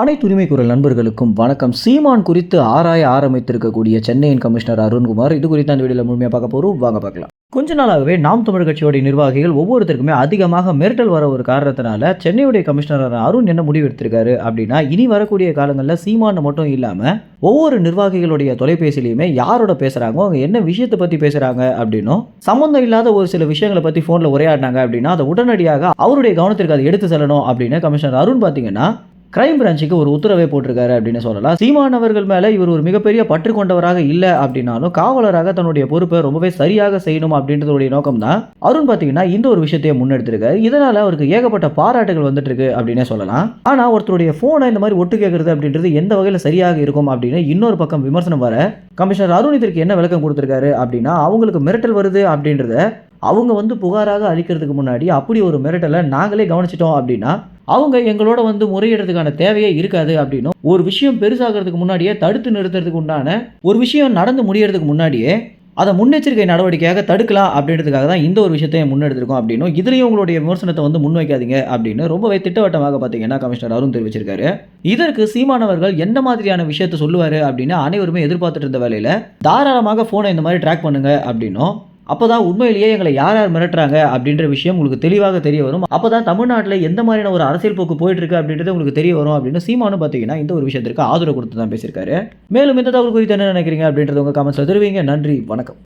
அனைத்து உரிமை குரல் நண்பர்களுக்கும் வணக்கம். சீமான் குறித்து ஆராய ஆரம்பித்திருக்கக்கூடிய சென்னையின் கமிஷனர் அருண்குமார் இது குறித்து அந்த வீடியோவில் முழுமையாக பார்க்க போகிறோம் வாங்க பார்க்கலாம். கொஞ்ச நாளாகவே நாம் தமிழ் கட்சியோட நிர்வாகிகள் ஒவ்வொருத்தருக்குமே அதிகமாக மிரட்டல் வர ஒரு காரணத்தினால சென்னையுடைய கமிஷனர் அருண் என்ன முடிவு எடுத்திருக்காரு அப்படின்னா இனி வரக்கூடிய காலங்களில் சீமான மட்டும் இல்லாமல் ஒவ்வொரு நிர்வாகிகளுடைய தொலைபேசிலையுமே யாரோட பேசுகிறாங்க அவங்க என்ன விஷயத்தை பற்றி பேசுகிறாங்க அப்படின்னும் சம்மந்தம் இல்லாத ஒரு சில விஷயங்களை பற்றி ஃபோனில் உரையாடினாங்க அப்படின்னா அதை உடனடியாக அவருடைய கவனத்திற்கு அதை எடுத்து செல்லணும் அப்படின்னு கமிஷனர் அருண் பார்த்தீங்கன்னா கிரைம் பிரான்ச்சுக்கு ஒரு உத்தரவை போட்டிருக்காரு அப்படின்னு சொல்லலாம். சீமானவர்கள் மேலே இவர் ஒரு மிகப்பெரிய பற்று கொண்டவராக இல்லை அப்படின்னாலும் காவலராக தன்னுடைய பொறுப்பை ரொம்பவே சரியாக செய்யணும் அப்படின்றதுடைய நோக்கம் தான் அருண் பார்த்தீங்கன்னா இந்த ஒரு விஷயத்தையே முன்னெடுத்திருக்காரு. இதனால அவருக்கு ஏகப்பட்ட பாராட்டுகள் வந்துட்டு இருக்கு அப்படின்னே சொல்லலாம். ஆனால் ஒருத்தருடைய ஃபோனை இந்த மாதிரி ஒட்டு கேட்கறது அப்படின்றது எந்த வகையில் சரியாக இருக்கும் அப்படின்னு இன்னொரு பக்கம் விமர்சனம் வர கமிஷனர் அருண் இதற்கு என்ன விளக்கம் கொடுத்துருக்காரு அப்படின்னா அவங்களுக்கு மிரட்டல் வருது அப்படின்றத அவங்க வந்து புகாராக அளிக்கிறதுக்கு முன்னாடி அப்படி ஒரு மிரட்டலை நாங்களே கவனிச்சிட்டோம் அப்படின்னா அவங்க எங்களோட வந்து முறையிடுறதுக்கான தேவையே இருக்காது அப்படின்னும். ஒரு விஷயம் பெருசாகிறதுக்கு முன்னாடியே தடுத்து நிறுத்துறதுக்கு உண்டான ஒரு விஷயம் நடந்து முடியறதுக்கு முன்னாடியே அதை முன்னெச்சரிக்கை நடவடிக்கையாக தடுக்கலாம் அப்படின்றதுக்காக தான் இந்த ஒரு விஷயத்தையும் முன்னெடுத்திருக்கோம் அப்படின்னும். இதுலேயும் உங்களுடைய விமர்சனத்தை வந்து முன்வைக்காதீங்க அப்படின்னு ரொம்பவே திட்டவட்டமாக பார்த்தீங்கன்னா கமிஷனர் அருண் தெரிவிச்சிருக்காரு. இதற்கு சீமானவர்கள் எந்த மாதிரியான விஷயத்தை சொல்லுவார் அப்படின்னு அனைவருமே எதிர்பார்த்துட்டு இருந்த வேலையில் தாராளமாக ஃபோனை இந்த மாதிரி ட்ராக் பண்ணுங்க அப்படின்னும். அப்போ தான் உண்மையிலேயே எங்களை யார் யார் மிரட்டுறாங்க அப்படின்ற விஷயம் உங்களுக்கு தெளிவாக தெரிய வரும். அப்போ தான் தமிழ்நாட்டில் எந்த மாதிரியான ஒரு அரசியல் போக்கு போயிட்டு இருக்கு அப்படின்றது உங்களுக்கு தெரிய வரும் அப்படின்னு சீமானு பார்த்தீங்கன்னா இந்த ஒரு விஷயத்திற்கு ஆதரவு கொடுத்து தான் பேசியிருக்காரு. மேலும் இந்த தகவல் குறித்து என்ன நினைக்கிறீங்க அப்படின்றத உங்கள் கமெண்ட்ஸில் தெரிவிங்க. நன்றி வணக்கம்.